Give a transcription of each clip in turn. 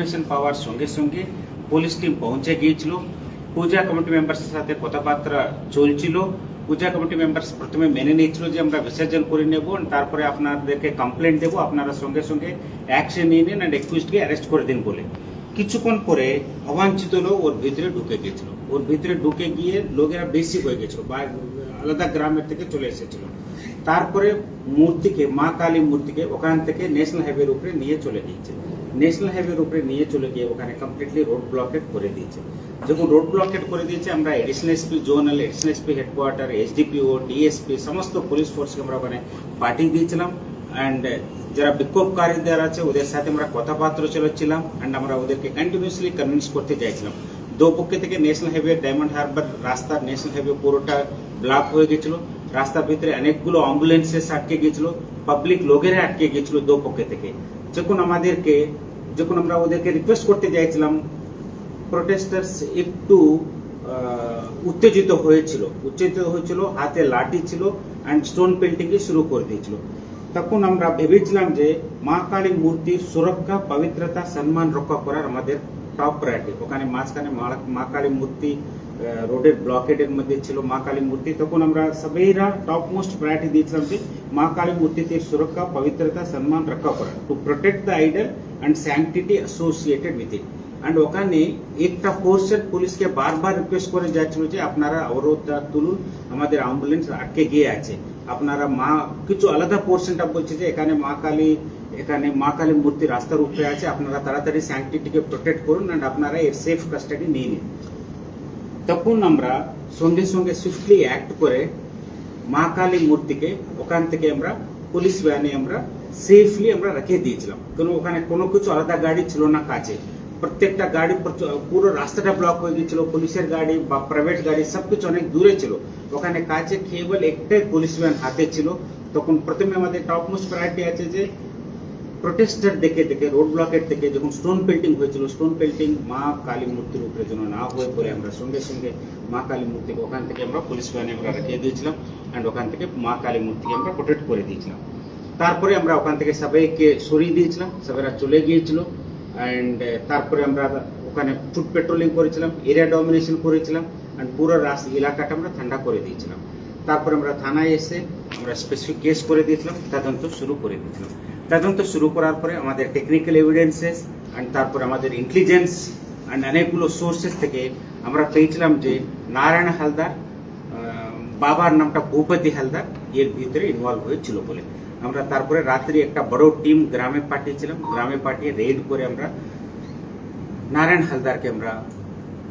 Information পাওয়ার সঙ্গে সঙ্গে police team পৌঁছে গিয়েছিল। পূজা কমিটি মেম্বার্সের সাথে কথাবার্তা চলছিল। পূজা কমিটি মেম্বার্স প্রথমে মেনে নিয়েছিল যে আমরা বিসর্জন করে নেব, তারপরে আপনাদেরকে কমপ্লেন দেবো, আপনারা সঙ্গে সঙ্গে অ্যাকশন নিয়ে নিন অ্যান্ড একুইস্টকে অ্যারেস্ট করে দিন বলে। কিছুক্ষণ পরে অবাঞ্ছিত লোক ওর ভিতরে ঢুকে গেছিল ওর ভিতরে ঢুকে গিয়ে লোকেরা বেশি হয়ে গেছিল বা আলাদা গ্রামের থেকে চলে এসেছিল। তারপরে মূর্তিকে, মা কালী মূর্তিকে ওখান থেকে ন্যাশনাল হাইওয়ের উপরে নিয়ে চলে গিয়েছে। ন্যাশনাল হাইওয়ের উপরে নিয়ে চলে গিয়ে ওখানে কমপ্লিটলি রোড ব্লকেট করে দিয়েছে। যখন রোড ব্লকেট করে দিয়েছে, আমরা additional SP zonal additional SP headquarter SDPO DSP সমস্ত পুলিশ ফোর্সকে আমরা ওখানে পাঠিয়ে দিয়েছিলাম। অ্যান্ড যারা বিক্ষোভকারীদের আছে, ওদের সাথে আমরা কথাবার্তা চলেছিলাম অ্যান্ড আমরা ওদেরকে কন্টিনিউসলি কনভিন্স করতে চাইছিলাম। দো পক্ষে থেকে ন্যাশনাল হাইওয়ে ডায়মন্ড হারবার রাস্তা ন্যাশনাল হাইওয়ে পুরোটা ব্লক হয়ে গেছিল। রাস্তার ভিতরে অনেকগুলো অ্যাম্বুলেন্সেস আটকে গেছিল। পাবলিক লোকেরা আটকে গেছিল দো পক্ষে থেকে। যখন আমাদেরকে, যখন আমরা ওদেরকে রিকোয়েস্ট করতে চাইছিলাম প্রোটেস্টার্স একটু উত্তেজিত হয়েছিল। উত্তেজিত হয়েছিল, হাতে লাঠি ছিল অ্যান্ড স্টোন পেল্টিংকে শুরু করে দিয়েছিল। তখন আমরা ভেবেছিলাম যে মা কালী মূর্তির সুরক্ষা, পবিত্রতা, সম্মান রক্ষা করার আমাদের টপ প্রায়োরিটি ওখানে মাঝখানে মা- কালী মূর্তি রোডের ব্লকেডের মধ্যে ছিল মা কালী মূর্তি। তখন আমরা সবাইরা টপ মোস্ট প্রায়োরিটি দিয়েছিলাম যে মা কালী মূর্তিতে সুরক্ষা, পবিত্রতা, সম্মান রক্ষা করা to protect the idol and sanctity associated with it and ওখানে একটা পোর্শন পুলিশকে বারবার রিকোয়েস্ট করে যাচ্ছিল যে আপনারা অবরোধটা তুলুন, আমাদের অ্যাম্বুলেন্স আটকে গিয়ে আছে। আপনারা মা, কিছু আলাদা পোর্শনটা বলছে যে এখানে মা কালী, এখানে মা কালী মূর্তি রাস্তার উপরে আছে, আপনারা তাড়াতাড়ি স্যাংটিটিকে প্রোটেক্ট করুন অ্যান্ড আপনারা এর সেফ কাস্টাডি নিয়ে নিন। তখন আমরা সঙ্গে সঙ্গে সুইফটলি অ্যাক্ট করে মা কালী মূর্তিকে ওখান থেকে আমরা পুলিশ ভ্যানে আমরা সেফলি আমরা রেখে দিয়েছিলাম। কারণ ওখানে কোনো কিছু আলাদা গাড়ি ছিল না কাছে। প্রত্যেকটা গাড়ি পুরো রাস্তাটা ব্লক হয়ে গেছিল পুলিশের গাড়ি বা প্রাইভেট গাড়ি সবকিছু অনেক দূরে ছিল। ওখানে কাছে কেবল একটাই পুলিশ ভ্যান হাতে ছিল। তখন প্রথমে আমাদের টপ মোস্ট প্রায়োরিটি আছে যে প্রোটেস্টার দেখে দেখে রোড ব্লকের থেকে যখন স্টোন পেল্টিং হয়েছিল স্টোন পেল্টিং মা কালী মূর্তির উপরে যেন না হয়ে পড়ে, আমরা সঙ্গে সঙ্গে মা কালী মূর্তিকে ওখান থেকে আমরা পুলিশ ভ্যানে আমরা রেখে দিয়েছিলাম অ্যান্ড ওখান থেকে মা কালী মূর্তিকে আমরা প্রোটেক্ট করে দিয়েছিলাম। তারপরে আমরা ওখান থেকে সবাইকে সরিয়ে দিয়েছিলাম সবাইরা চলে গিয়েছিল অ্যান্ড তারপরে আমরা ওখানে ফুড পেট্রোলিং করেছিলাম এরিয়া ডমিনেশন করেছিলাম অ্যান্ড পুরো রাস এলাকাটা আমরা ঠান্ডা করে দিয়েছিলাম। তারপরে আমরা থানায় এসে আমরা স্পেসিফিক কেস করে দিয়েছিলাম, তদন্ত শুরু করে দিয়েছিলাম। তদন্ত শুরু করার পরে আমাদের টেকনিক্যাল এভিডেন্সেস অ্যান্ড তারপরে আমাদের ইন্টেলিজেন্স অ্যান্ড অনেকগুলো সোর্সেস থেকে আমরা পেয়েছিলাম যে নারায়ণ হালদার বাবার নামটা ভূপতি হালদার, এর ভিতরে ইনভলভ হয়েছিল বলে। আমরা তারপরে রাত্রি একটা বড় টিম গ্রামে পাঠিয়েছিলাম। গ্রামে পাঠিয়ে রেড করে আমরা নারায়ণ হালদারকে আমরা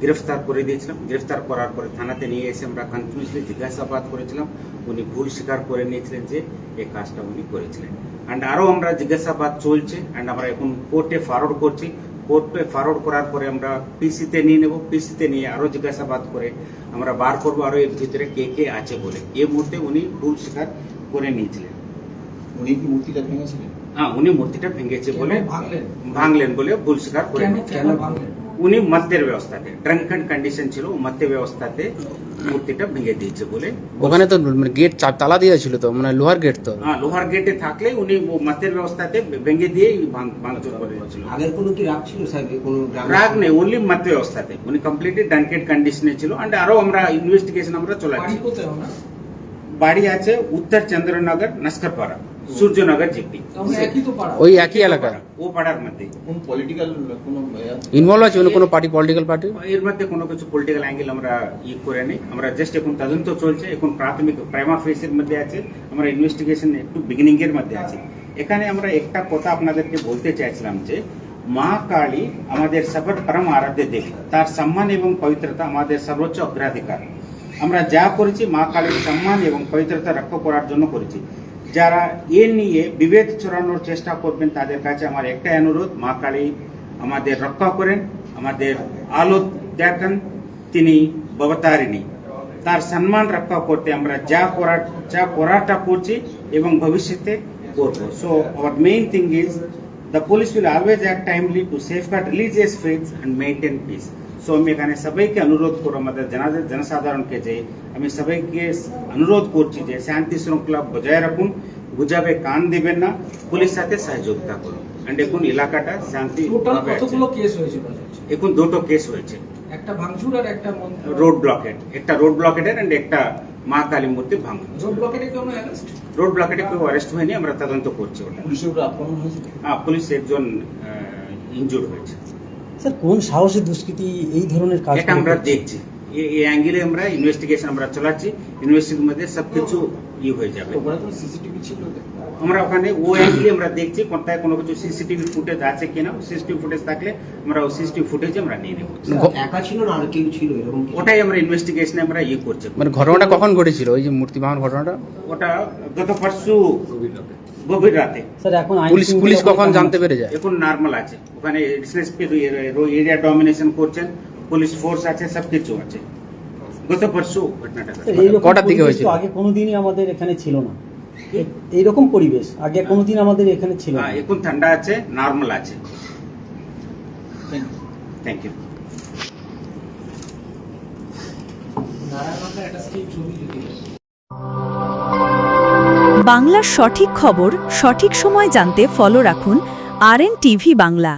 গ্রেফতার করে দিয়েছিলাম। গ্রেফতার করার পরে থানাতে নিয়ে এসে আমরা কন্টিনিউসলি জিজ্ঞাসাবাদ করেছিলাম। উনি ভুল স্বীকার করে নিয়েছিলেন যে এই কাজটা উনি করেছিলেন। অ্যান্ড আরও আমরা জিজ্ঞাসাবাদ চলছে অ্যান্ড আমরা এখন কোর্টে ফরওয়ার্ড করছি। কোর্টে ফরওয়ার্ড করার পরে আমরা পিসিতে নিয়ে নেব। পিসিতে নিয়ে আরও জিজ্ঞাসাবাদ করে আমরা বার করব আরও এর ভিতরে কে কে আছে বলে। এই মুহূর্তে উনি ভুল স্বীকার করে নিয়েছিলেন। উনি কি মূর্তিটা ভেঙেছিলেন? হ্যাঁ উনি মূর্তিটা ভেঙেছে বলে ভাঙলেন? ভাঙলেন বলে ভুল স্বীকার করে ভাঙলেন? উনি মদ্যের ব্যবস্থাতে ড্রাঙ্কেন কন্ডিশন ছিল মদ্য ব্যবস্থাতে মূর্তিটা ভেঙে দিয়েছে বলে ওখানে তো মানে গেট তালা দেওয়া ছিল তো মানে লোহার গেট তো। হ্যাঁ লোহার গেটে থাকলে উনি ও মদ্যের ব্যবস্থাতে ভেঙে দিয়ে ভাঙ- ভাঙচুর করে দিয়েছিল আগের কোনো কি রাগ ছিল স্যার কোনো রাগ নেই ওনলি মদ্য ব্যবস্থাতে উনি কমপ্লিটলি ড্রাঙ্কেড কন্ডিশনে ছিল অ্যান্ড আরও আমরা ইনভেস্টিগেশন আমরা চলাচ্ছি বাড়ি আছে উত্তর চন্দ্রনগর নস্করপাড়া সূর্যনগর জিপি। তাহলে একই তো পাড়া? ওই একই এলাকা। ও পাড়ার মধ্যে। কোন পলিটিক্যাল কোনো ইনভলভ আছে কোনো পার্টি পলিটিক্যাল পার্টি এর মধ্যে কোনো কিছু পলিটিক্যাল অ্যাঙ্গেল আমরা ই করে নেই। আমরা জাস্ট এখন তদন্ত চলছে এখন প্রাথমিক প্রাইমা ফেসের মধ্যে আছে আমরা ইনভেস্টিগেশন একটু বিগিনিং এর মধ্যে আছে। এখানে আমরা একটা কথা আপনাদেরকে বলতে চাইছিলাম যে মা কালী আমাদের সবার পরম আরাধ্য দেবী। তার সম্মান এবং পবিত্রতা আমাদের সর্বোচ্চ অগ্রাধিকার। আমরা যা করেছি, মা কালীর সম্মান এবং পবিত্রতা রক্ষা করার জন্য করেছি। যারা এ নিয়ে বিভেদ ছড়ানোর চেষ্টা করবেন, তাদের কাছে আমার একটাই অনুরোধ, মা কালী আমাদের রক্ষা করেন, আমাদের আলো দেখান তিনি ববতারিণী তার সম্মান রক্ষা করতে আমরা যা করার, যা করাটা করছি এবং ভবিষ্যতে করব। So our main thing is the police will always act timely to safeguard religious faith and maintain peace so আমি এখানে সবাইকে অনুরোধ করব আমাদের জানা- জনসাধারণকে যে আমি সবাইকে অনুরোধ করছি যে শান্তি শৃঙ্খলা বজায় রাখুন গুজাবে কান দিবেন না পুলিশ সাথে সহযোগিতা করুন। অ্যান্ড এখন এলাকাটা শান্তি কতগুলো কেস হয়েছিল এখন দুটো কেস হয়েছে। একটা ভাঙচুর আর একটা রোড ব্লকেট একটা রোড ব্লকেটের অ্যান্ড একটা মা কালী মূর্তি ভাঙন রোড ব্লকেটে কোনো অ্যারেস্ট রোড ব্লকেটে কেউ অ্যারেস্ট হয়নি আমরা তদন্ত করছি ওটা। পুলিশের উপরে আক্রমণ হয়েছিল হ্যাঁ, পুলিশ একজন ইনজুর্ড হয়েছে। স্যার কোন সাহসী দুষ্কৃতি এই ধরনের কাজ এটা আমরা দেখছি। এই- এই অ্যাঙ্গেলে আমরা ইনভেস্টিগেশন আমরা চালাচ্ছি। ইনভেস্টিগেশন মধ্যে সব কিছু ই হয়ে যাবে। সিসিটিভি ছিল? আমরা ওখানে ও অ্যাঙ্গেলে আমরা দেখছি কোথায় কোনো কিছু সিসিটিভি ফুটেজ আছে কিনা। সিসিটিভি ফুটেজ থাকলে আমরা ওই সিসিটিভি ফুটেজ আমরা নিয়ে নেব। একা ছিল না আর কেউ ছিল এরকম ওটাই আমরা ইনভেস্টিগেশনে আমরা ইয়ে করছি। মানে ঘটনাটা কখন ঘটেছিল? ওই যে মূর্তি ভাঙার ঘটনাটা? ওটা গত পরশু। গভীর রাতে। স্যার এখন পুলিশ পুলিশ কখন জানতে পেরে যায়? এখন নর্মাল আছে। ওখানে এসএসপি এরিয়া ডমিনেশন করছেন। পুলিশ ফোর্স আছে সব কিছু আছে। গত পরশু ঘটনাটা। কটার দিকে? তো আগে কোনোদিনই আমাদের এখানে ছিল না। এইরকম পরিবেশ আগে কোনোদিন আমাদের এখানে ছিল না। হ্যাঁ, এখন ঠান্ডা আছে নর্মাল আছে। থ্যাংক ইউ নারায়ণগঞ্জের একটা ছবি যদি বাংলার সঠিক খবর সঠিক সময় জানতে ফলো রাখুন আর টিভি বাংলা।